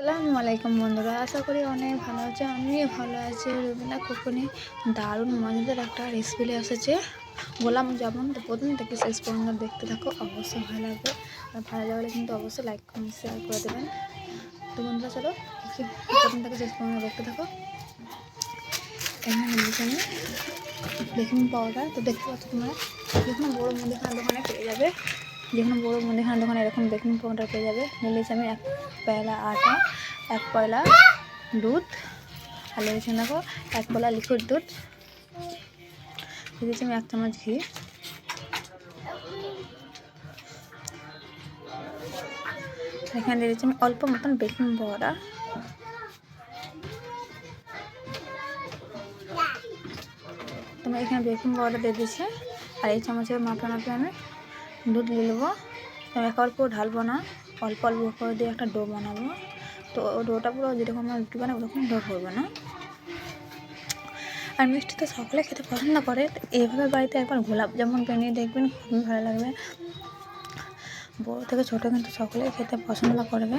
আসসালামু আলাইকুম বন্ধুরা, আশা করি অনেক ভালো আছে, আমিও ভালো আছি। রবিনা কুকুনি, দারুণ মজাদার একটা রেসিপি এসেছে। গোলাম যেমন তো প্রথম থেকে শেষ পর্যন্ত দেখতে থাকো, অবশ্যই ভালো লাগবে। আর ভালো লাগলে কিন্তু অবশ্যই লাইক কমেন্ট শেয়ার করে দেবেন। তো বন্ধুরা, চলো প্রথম থেকে শেষ পর্যন্ত দেখতে থাকো। এখানে আমি বেকিং পাউডার তো দেখতে পাচ্ছ তোমরা যেখানে বড়ো মুদিখানা দোকানে পেয়ে যাবে। যেখানে বড়ো মুদিখানা দোকানে এরকম বেকিং পাউডার পেয়ে যাবে। নিয়েছি আমি এক পয়লা আটা, এক পয়লা দুধ, আর লেগেছে দেখো এক পয়লা লিকুইড দুধ। দিয়েছি আমি এক চামচ ঘি। এখানে দিয়েছি আমি অল্প মতন বেকিং পাউডার তোমরা এখানে বেকিং পাউডার দিয়ে দিচ্ছে। আর এই চামচের মাপে মাপে আমি দুধ নিয়ে নেব। একা অল্প ঢালবো না। অল্প অল্প করে দিয়ে একটা ডো বানাবো। তো ডোটা পুরো যেরকম আমরা রুটি বানাবো, ওরকম ডো করব না। আর মিষ্টি তো সকলে খেতে পছন্দ করে। এইভাবে বাড়িতে একবার গোলাপ জামুন বানিয়ে দেখবেন, খুবই ভালো লাগবে। বড়ো থেকে ছোটো কিন্তু সকলেই খেতে পছন্দ করবে।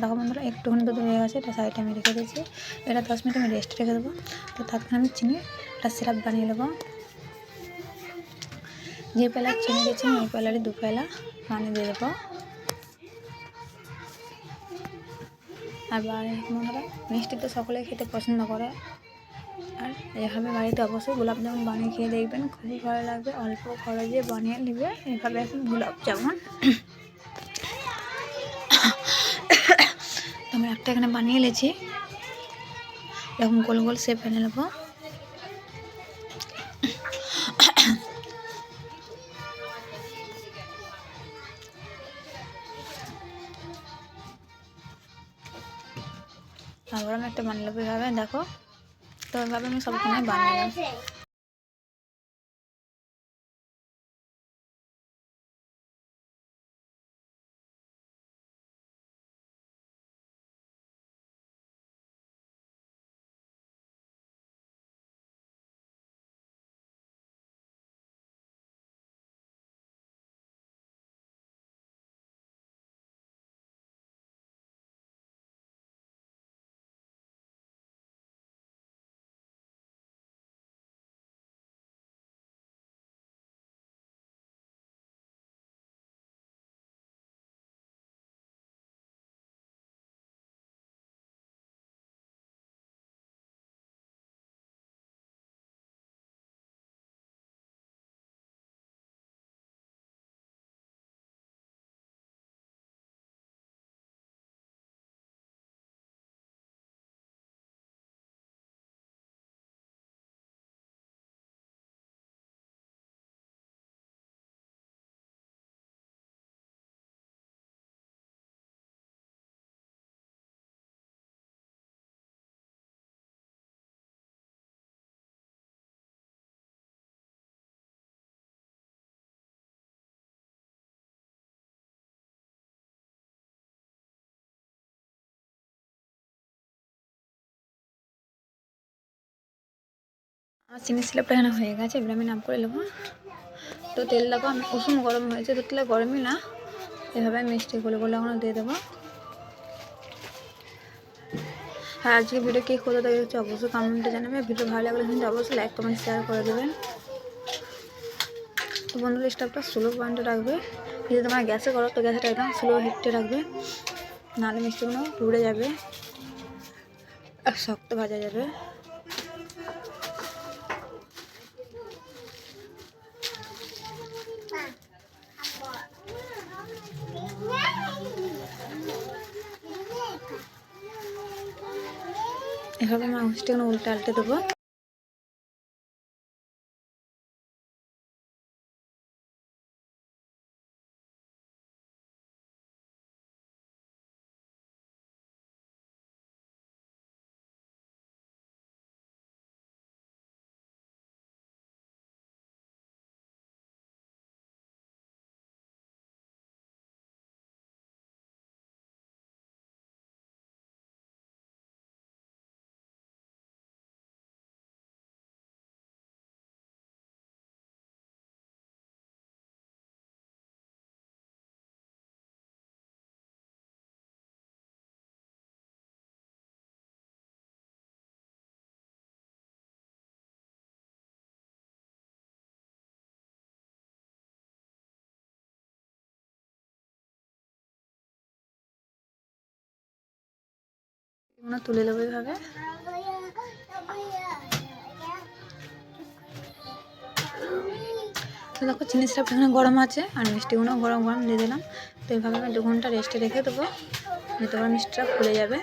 দেখো বন্ধুরা, একটুখানি দুধ হয়ে গেছে, এটা সাইডে আমি রেখে দিয়েছি। এটা দশ মিনিট আমি রেস্ট রেখে দেবো। তো তারপরে আমি চিনি, একটা সিরাপ বানিয়ে নেব। যে পেলা চিনি দিয়েছি ওই পেলারই দু পেলা পানি দিয়ে দেবো। আর বন্ধুরা, মিষ্টি তো সকলে খেতে পছন্দ করে। আর এভাবে বাড়িতে অবশ্যই গোলাপ জামুন বানিয়ে খেয়ে দেখবেন, খুবই ভালো লাগবে। অল্প খরচে বানিয়ে নেবে। এভাবে এখন গোলাপ জামুন। আমি একটা এখানে বানিয়ে নিয়েছি এরকম গোল গোল শেপ নেব। তারপর আমি একটা বানিয়ে এভাবে দেখো। তো এভাবে আমি সবখানে বানিয়ে আমার চিনি স্ল্যাবটা এখানে হয়ে গেছে, এবার আমি নাম করে নেব। তো তেল দেখো আমি উষুম গরম হয়েছে, তো তেলে গরমই না। এভাবে মিষ্টি গুলো গুলো এখনও দিয়ে দেবো। আর আজকে ভিডিও কে কোথাও দেখে হচ্ছে অবশ্যই কমেন্টে জানাবে। ভিডিও ভালো লাগলে কিন্তু অবশ্যই লাইক কমেন্ট শেয়ার করে দেবেন। তো বন্ধুরা স্টাফটা স্লো পয়েন্টে রাখবে। যদি তোমার গ্যাসে করো, তো গ্যাসেটা একদম স্লো হিটে রাখবে। নাহলে মিষ্টিগুলো পুড়ে যাবে। আর শক্ত ভাজা যাবে। এভাবে মাংসটা উল্টে আলটে দেবো। তুলে দেবো এভাবে। তো দেখো জিনিসটা এখানে গরম আছে, আর মিষ্টিগুলো গরম গরম দিয়ে দিলাম। তো এইভাবে আমি দু ঘণ্টা রেস্টে রেখে দেবো আমার মিষ্টিটা খুলে যাবে।